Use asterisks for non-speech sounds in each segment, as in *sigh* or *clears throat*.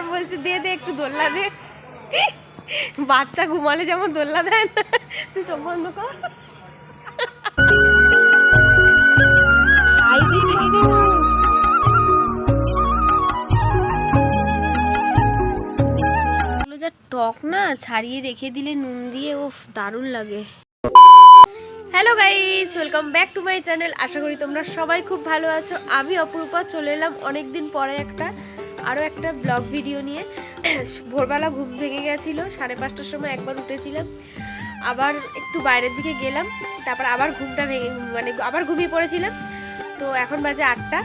বর বলছে দে দে একটু দোল্লা দে। বাচ্চা ঘুমালে যেমন দোল্লা দেয় না তুই চোখ বন্ধ কর। যা টক না ছাড়িয়ে রেখে দিলে নুন দিয়ে ও দারুণ লাগে। Hello guys welcome back to my channel আশা করি তোমরা সবাই খুব ভালো আছো। আমি অপরূপা চলে এলাম অনেকদিন পরে একটা আরও একটা ব্লগ ভিডিও নিয়ে। *clears throat* ভোরবেলা ঘুম ভেঙে গেছিল সাড়ে পাঁচটার সময় একবার উঠেছিলাম। আবার একটু বাইরের দিকে গেলাম তারপর আবার ঘুমটা ভেঙে মানে আবার ঘুমিয়ে পড়েছিলাম। তো এখন বাজে আটটা।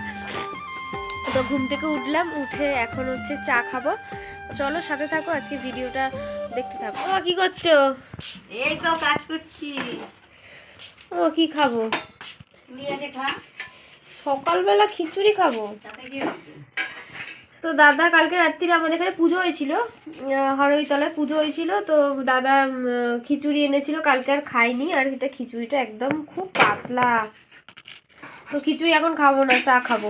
তো ঘুম থেকে উঠলাম উঠে এখন হচ্ছে চা খাব। চলো সাথে থাকো আজকে ভিডিওটা দেখতে থাকো। ও কি করছ? এই তো কাজ করছি। ও কি খাব? নিয়ে আগে খা। সকালবেলা খিচুড়ি খাব। তাতে কি হয়েছে? তো দাদা কালকে রাত্রিরে আমাদের এখানে পুজো হয়েছিল হরইতলায় পুজো হয়েছিল, তো দাদা খিচুড়ি এনেছিল, কালকে আর খাইনি আর এটা খিচুড়িটা একদম খুব পাতলা। তো খিচুড়ি এখন খাব না, চা খাব।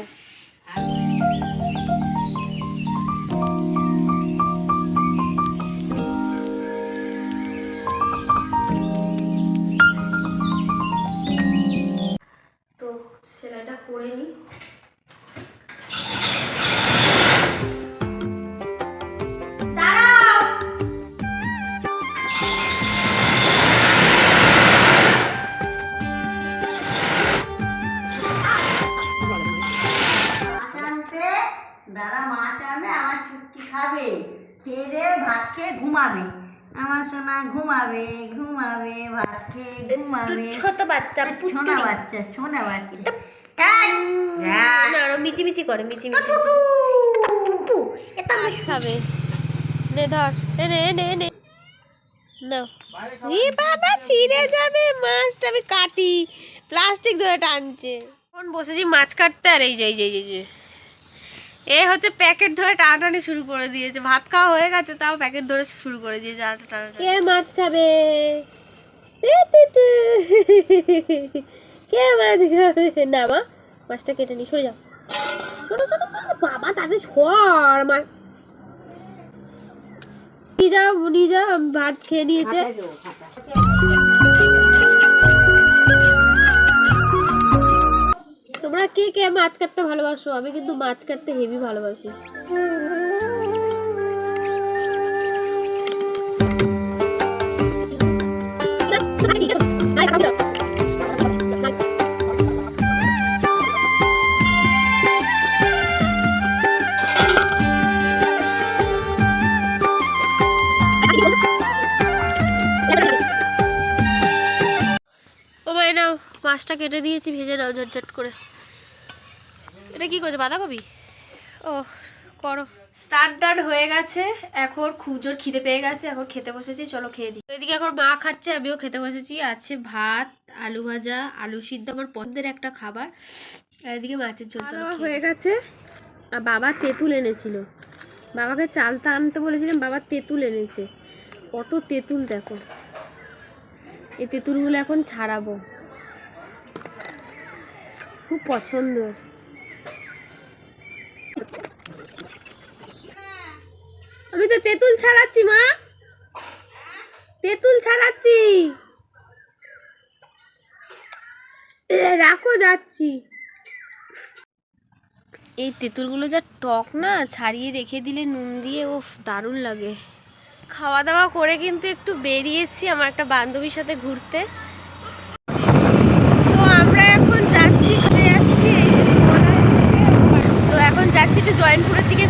খাবে খেয়ে দিয়ে ভাত খেয়ে ঘুমাবে। আমার সোনা ঘুমাবে ঘুমাবে ভাত খেয়ে ঘুমাবে। ছোট বাচ্চা সোনা বাচ্চা। সোনা বাচ্চা। না মিচি মিচি করে মিচি মিচি এটা মাছ খাবে। নে ধর নে নে নে নে। ই বাবা ছিঁড়ে যাবে মাছটা আমি কাটি। প্লাস্টিক ধরে টানছে। এখন বসেছি মাছ কাটতে? আর এই যে এই যে এই যে, এই যে। এ হচ্ছে প্যাকেট ধরে টানাটানি শুরু করে দিয়েছে। ভাত খাওয়া হয়ে গেছে তাও প্যাকেট ধরে শুরু করে দিয়েছে আর কে মাছ খাবে। কে মাছ খাবে? না মা মাছটা কেটে নি সরে যাও। সরো সরো বাবা তাদের সর মাছ নিয়ে যাও নিয়ে যাও ভাত খেয়ে নিয়েছে। কে মাছ কাটতে ভালোবাসো, আমি কিন্তু মাছ কাটতে হেভি ভালোবাসি। মাছটা কেটে দিয়েছি, ভেজে নাও ঝটঝট করে। এটা কি করছে বাঁধাকপি? ও করো। স্টার্ট হয়ে গেছে এখন খুব জোর খিদে পেয়ে গেছে এখন খেতে বসেছি চলো খেয়ে তো এদিকে এখন মা খাচ্ছে আমিও খেতে বসেছি আছে ভাত আলু ভাজা আলু সিদ্ধ আমার পছন্দের একটা খাবার। আর এদিকে মাছের ঝোল চলো হয়ে গেছে। আর বাবা তেঁতুল এনেছিল। বাবাকে চালটা আনতে বলেছিলাম বাবা তেঁতুল এনেছে। কত তেঁতুল দেখো। এই তেঁতুলগুলো এখন ছাড়াবো। খুব পছন্দ আমি তো তেঁতুল ছাড়াচ্ছি, মা। তেঁতুল ছাড়াচ্ছি। রাখো, যাচ্ছি। এই তেঁতুলগুলো যা টক না, ছাড়িয়ে রেখে দিলে নুন দিয়ে ও দারুণ লাগে। খাওয়া দাওয়া করে কিন্তু একটু বেরিয়েছি আমার একটা বান্ধবীর সাথে ঘুরতে। তো আমরা এখন যাচ্ছি, কোথায় যাচ্ছি? এই যে তো এখন যাচ্ছি একটু জয়নপুরের দিকে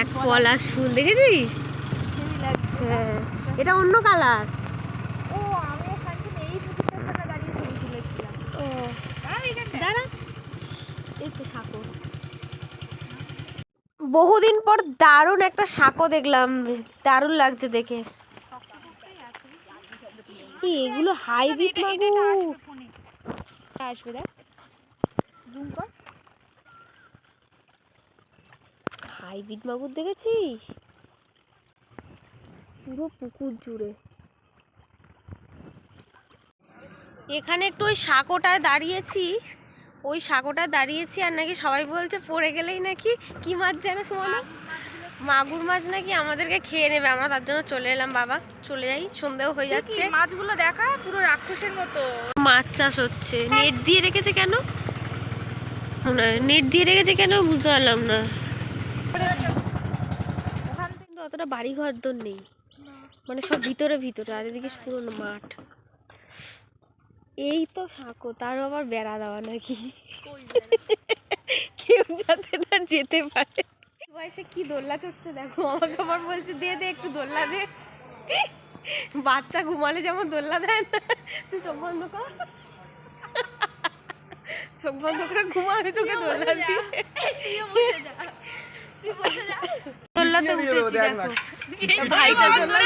দেখ পলাশ ফুল দেখেছিস? হ্যাঁ। এটা অন্য কালার। বহুদিন পর দারুণ একটা সাঁকো দেখলাম। দারুণ লাগছে দেখে। এগুলো হাইব্রিড মাগো। আসবে দেখ। জুম কর। হাইব্রিড মাগুর দেখেছিস? পুরো পুকুর জুড়ে। এখানে একটু ওই সাঁকোটায় দাঁড়িয়েছি। ওই সাঁকোটায় দাঁড়িয়েছি আর নাকি সবাই বলছে পড়ে গেলেই নাকি কি মাছ যেন সময় মাগুর মাছ নাকি আমাদেরকে খেয়ে নেবে আমরা তার জন্য চলে এলাম বাবা। চলে যাই সন্ধেও হয়ে যাচ্ছে। মাছগুলো দেখা? পুরো রাক্ষসের মতো। মাছ চাষ হচ্ছে। নেট দিয়ে রেখেছে কেন? নেট দিয়ে রেখেছে কেন? বুঝতে পারলাম না। কিন্তু অতটা বাড়ি ঘর দর নেই মানে সব ভিতরে ভিতরে আর এদিকে পুরো মাঠ। এই তো সাঁকো তার আবার বেড়া দেওয়া নাকি? কেউ যাতে না যেতে পারে। বয়সে কি দোল্লা চড়তে দেখো? আমাকে আবার বলছে দে দে একটু দোল্লা দে। বাচ্চা ঘুমালে যেমন দোল্লা দেয় না তুই চোখ বন্ধ কর। চোখ বন্ধ করে ঘুমা আমি তোকে দোল্লা দিই দোল্লাতে উঠেছি দেখো। ভাইটা দোল্লা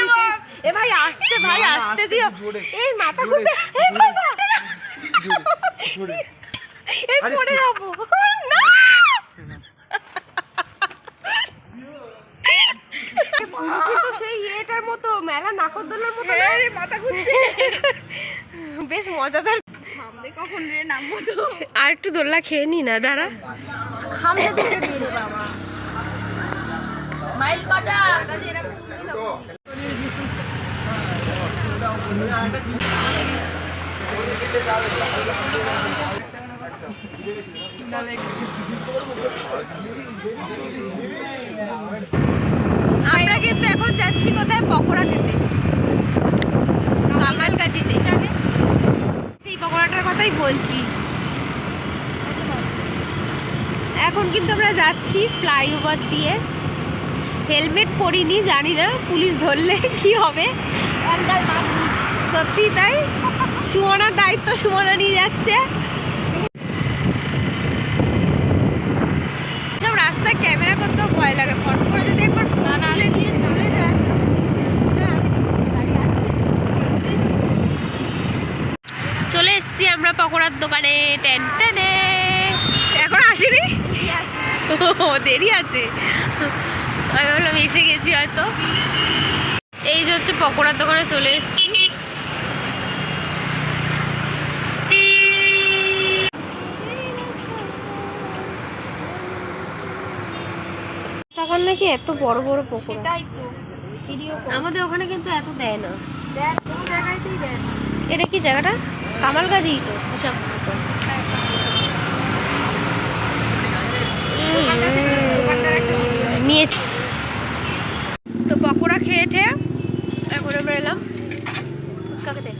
এ ভাই আসতে ভাই আসতে দিও। এই মাথা ঘুরবে। এই বাবা এই পড়ে যাব। না! কিন্তু সেই ইয়েটার মতো মেলা মতো না? মাথা ঘুরছে। বেশ মজাদার। কখন রে নামবো তো আর একটু দোল্লা খেয়ে নি না দাঁড়া। দিকে দিয়ে বাবা। আমরা কিন্তু এখন যাচ্ছি কোথায়? পকোড়া খেতে। কামাল গাছিতে সেই পকোড়াটার কথাই বলছি। এখন কিন্তু আমরা যাচ্ছি ফ্লাইওভার দিয়ে। হেলমেট পরিনি, জানি না, পুলিশ ধরলে কি হবে? সত্যি তাই? সুমনার দায়িত্ব সুমনা নিয়ে যাচ্ছে। সব রাস্তায় ক্যামেরা করতেও ভয় লাগে। ফট করে যদি একবার ফোন আলে নিয়ে চলে যায়। না, বলছি। চলে এসছি আমরা পকোড়ার দোকানে। টেন টেনে এখন আসেনি? ও দেরি আছে। আমি ভাবলাম এসে গেছি হয়তো। এই যে হচ্ছে পকোড়ার দোকানে চলে এসছি। নাকি এত বড় বড় পকোড়া সেটাই তো ভিডিও আমাদের ওখানে কিন্তু এত দেয় না। এটা কি জায়গাটা? কামালগাজি তো হিসাব মতো নিয়েছি তো পকোড়া খেয়ে ঠেয়ে এখন আমরা এলাম ফুচকা খেতে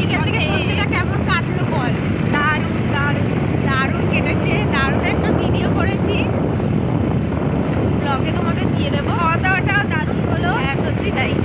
চিকেন থেকে সত্যিটা কেমন কাটলো বল দারুণ দারুণ দারুণ কেটেছে দারুণ একটা ভিডিও করেছি ব্লগে তোমাদের